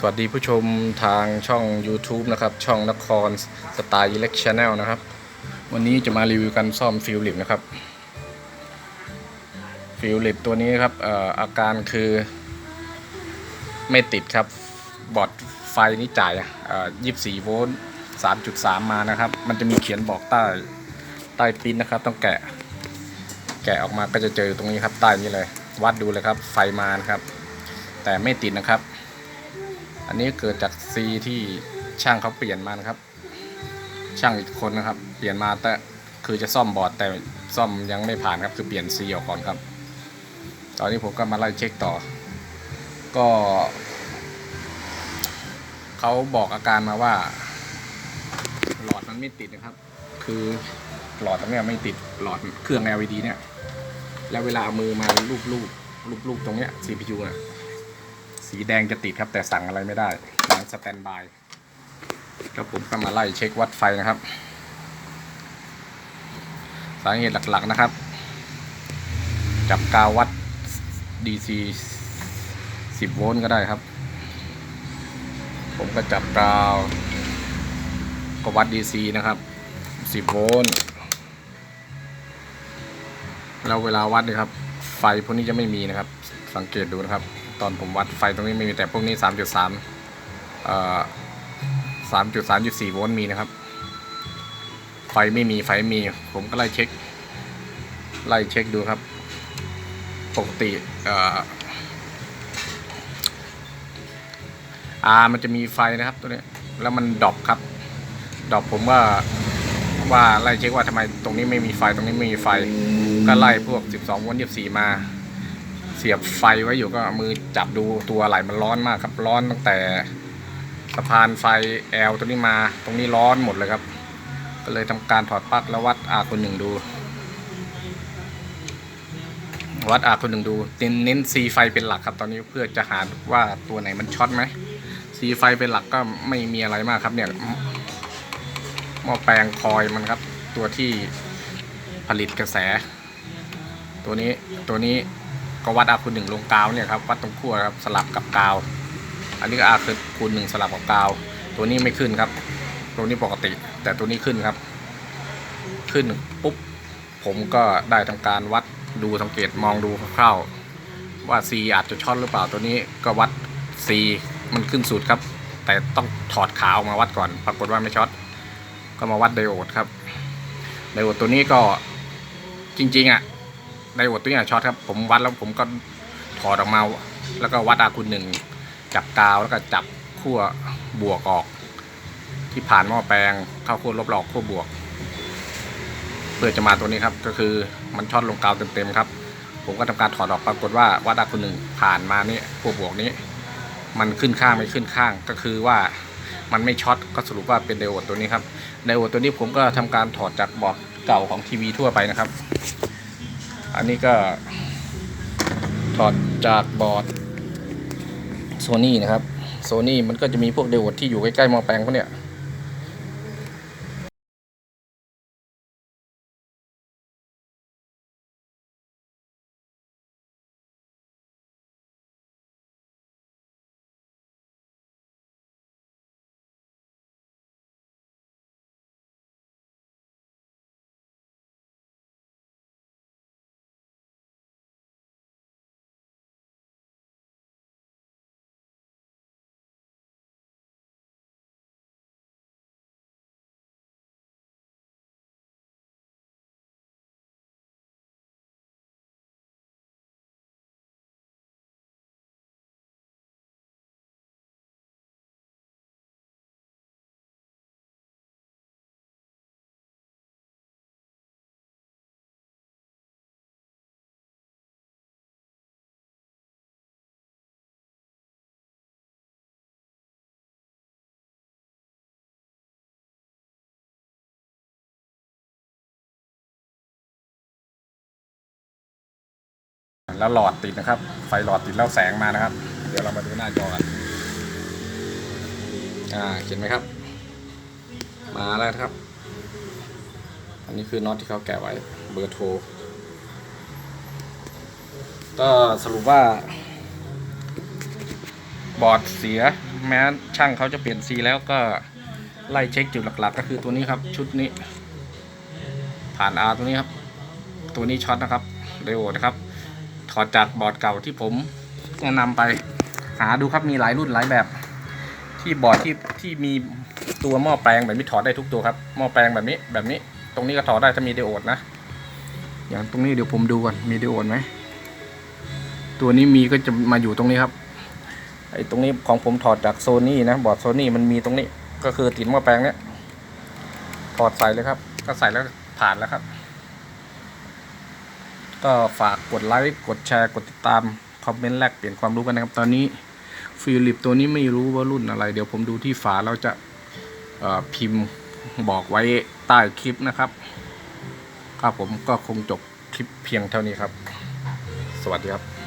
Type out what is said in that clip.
สวัสดีผู้ชมทางช่อง YouTube นะครับ ช่องนครสไตล์เล็กชาแนลนะครับ วันนี้จะมารีวิวกันซ่อมฟิลลิปนะครับ ฟิลลิปตัวนี้ครับออาการคือไม่ติดครับ บอร์ดไฟนี่จ่ายเอ่อ24โวลต์3.3มานะครับ มันจะมีเขียนบอกใต้ใต้ปิ้นนะครับ ต้องแกะ แกะออกมาก็จะเจอตรงนี้ครับ ใต้นี้เลย วัดดูเลยครับ ไฟมานะครับ แต่ไม่ติดนะครับ อันนี้เกิดจากซีที่ช่างเขาเปลี่ยนมานะครับ ช่างอีกคนนะครับ เปลี่ยนมาแต่คือจะซ่อมบอร์ดแต่ซ่อมยังไม่ผ่านครับ คือเปลี่ยนซีออกก่อนครับ ตอนนี้ผมก็มาไล่เช็คต่อ ก็เขาบอกอาการมาว่า หลอดมันไม่ติดนะครับ คือหลอดตรงเนี้ยไม่ติดหลอดเครื่อง LED เนี่ย แล้วเวลาเอามือมาลูบลูบลูบลูบตรงเนี้ย CPU น่ะ สีแดงจะติดครับแต่สั่งอะไรไม่ได้หลังสแตนบายก็ผมก็มาไล่เช็ควัดไฟนะครับ สาเหตุหลักๆนะครับ จับกาววัด DC 10 โวลต์ก็ได้ครับ ผมก็จับกาวก็วัด DC นะครับ 10 โวลต์แล้วเวลาวัดนี่ยครับ ไฟพวกนี้จะไม่มีนะครับ สังเกตดูนะครับ ตอนผมวัดไฟตรงนี้ไม่มีแต่พวกนี้ 3.3เอ่อ3.3.4โวลต์มีนะครับ ไฟไม่มีไฟมี ผมก็ไล่เช็ค ไล่เช็คดูครับ ปกติเอ่ออามันจะมีไฟนะครับตัวนี้ แล้วมันดรอปครับดรอปผมว่าว่าไล่เช็คว่าทำไมตรงนี้ไม่มีไฟตรงนี้ไม่มีไฟ ก็ไล่พวก 12โวลต์24 มา เสียบไฟไว้อยู่ก็มือจับดูตัวไหลมันร้อนมากครับร้อนตั้งแต่สะพานไฟแอลตัวนี้มา ตรงนี้ร้อนหมดเลยครับ ก็เลยทำการถอดปลั๊กแล้ววัดอาคนหนึ่งดู วัดอาคนหนึ่งดูเน้นเน้นซีไฟเป็นหลักครับ ตอนนี้เพื่อจะหาว่าตัวไหนมันช็อตไหมซีไฟเป็นหลักก็ไม่มีอะไรมากครับเนี่ยหม้อแปลงคอยมันครับ ตัวที่ผลิตกระแส ตัวนี้ตัวนี้ ก็วัดอาคูณหนึ่งลงกาวเนี่ยครับวัดตรงขั้วครับสลับกับกาว อันนี้ก็อาคือคูณหนึ่งสลับกับกาว ตัวนี้ไม่ขึ้นครับ ตัวนี้ปกติ แต่ตัวนี้ขึ้นครับ ขึ้นปุ๊บผมก็ได้ทำการวัดดูสังเกตมองดูคร่าวๆว่า C อาจจะช็อตหรือเปล่าตัวนี้ก็วัด C มันขึ้นสุดครับ แต่ต้องถอดขาวออกมาวัดก่อน ปรากฏว่าไม่ช็อตก็มาวัดไดโอดครับไดโอดตัวนี้ก็จริงๆอะ ดโอดตัวนี้ช็อตครับ ผมวัดแล้วผมก็ถอดออกมา แล้วก็วัดอาคุณหนึ่งจับกาวแล้วก็จับขั้วบวกออก ที่ผ่านหม้อแปลงเข้าขั้วลบหลอกขั้วบวก เพื่อจะมาตัวนี้ครับ ก็คือมันช็อตลงกาวเต็มๆครับ ผมก็ทำการถอดออกปรากฏว่าวัดอาคุณหนึ่งผ่านมานี่ขั้วบวกนี้ มันขึ้นข้างไม่ขึ้นข้างก็คือว่ามันไม่ช็อตก็สรุปว่าเป็นไดโอดตัวนี้ครับไดโอดตัวนี้ผมก็ทำการถอดจากบอร์ดเก่าของทีวีทั่วไปนะครับ อันนี้ก็ถอดจากบอร์ดโซนี่นะครับโซนี่มันก็จะมีพวกเดโอดที่อยู่ใกล้ๆมอแปลงพวกเนี้ย แล้วหลอดติดนะครับ ไฟหลอดติดแล้วแสงมานะครับ เดี๋ยวเรามาดูหน้าจอกันอ่าเห็นไหมครับ มาแล้วครับ อันนี้คือน็อตที่เขาแกะไว้เบอร์โทรก็สรุปว่า บอร์ดเสียแม้ช่างเขาจะเปลี่ยนซีแล้วก็ไล่เช็คจุดหลักๆ ก็คือตัวนี้ครับ ชุดนี้ ผ่าน R ตัวนี้ครับ ตัวนี้ช็อตนะครับเรโอนะครับ อดจากบอร์ดเก่าที่ผมแนะนำไปหาดูครับมีหลายรุ่นหลายแบบ ที่บอร์ดที่ที่มีตัวหม้อแปลงแบบนี้ถอดได้ทุกตัวครับหม้อแปลงแบบนี้แบบนี้ ตรงนี้ก็ถอดได้ถ้ามีเดโอดนะ อย่างตรงนี้เดี๋ยวผมดูก่อนมีเดโอดไหมตัวนี้มีก็จะมาอยู่ตรงนี้ครับไอ้ตรงนี้ของผมถอดจากโซนี่นะบอร์ดโซนี่มันมีตรงนี้ก็คือติดหม้อแปลงเนี้ยถอดใส่เลยครับ ก็ใส่แล้วผ่านแล้วครับ ก็ฝากกดไลค์กดแชร์กดติดตามคอมเมนต์แลกเปลี่ยนความรู้กันนะครับ ตอนนี้ฟิลิปตัวนี้ไม่รู้ว่ารุ่นอะไร เดี๋ยวผมดูที่ฝาเราจะพิมพ์บอกไว้ใต้คลิปนะครับ ครับผมก็คงจบคลิปเพียงเท่านี้ครับ สวัสดีครับ